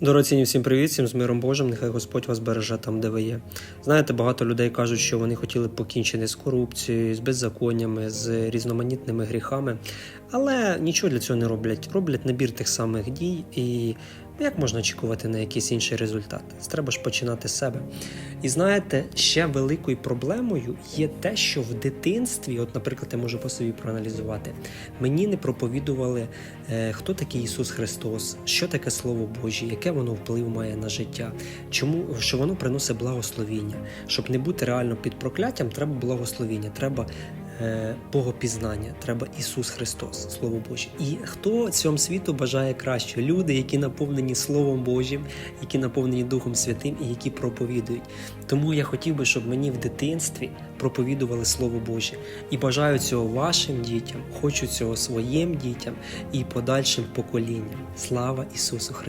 Дорогоцінні, всім привіт, всім з миром Божим. Нехай Господь вас береже там, де ви є. Знаєте, багато людей кажуть, що вони хотіли покінчити з корупцією, з беззаконнями, з різноманітними гріхами, але нічого для цього не роблять. Роблять набір тих самих дій, і як можна очікувати на якийсь інший результат? Треба ж починати з себе. І знаєте, ще великою проблемою є те, що в дитинстві, от, наприклад, я можу по собі проаналізувати, мені не проповідували, е, хто такий Ісус Христос, що таке Слово Боже, яке воно вплив має на життя, чому що воно приносить благословіння. Щоб не бути реально під прокляттям, треба благословіння, треба Богопізнання, треба Ісус Христос, Слово Боже. І хто цьому світу бажає краще? Люди, які наповнені Словом Божим, які наповнені Духом Святим і які проповідують. Тому я хотів би, щоб мені в дитинстві проповідували Слово Боже. І бажаю цього вашим дітям, хочу цього своїм дітям і подальшим поколінням. Слава Ісусу Христу!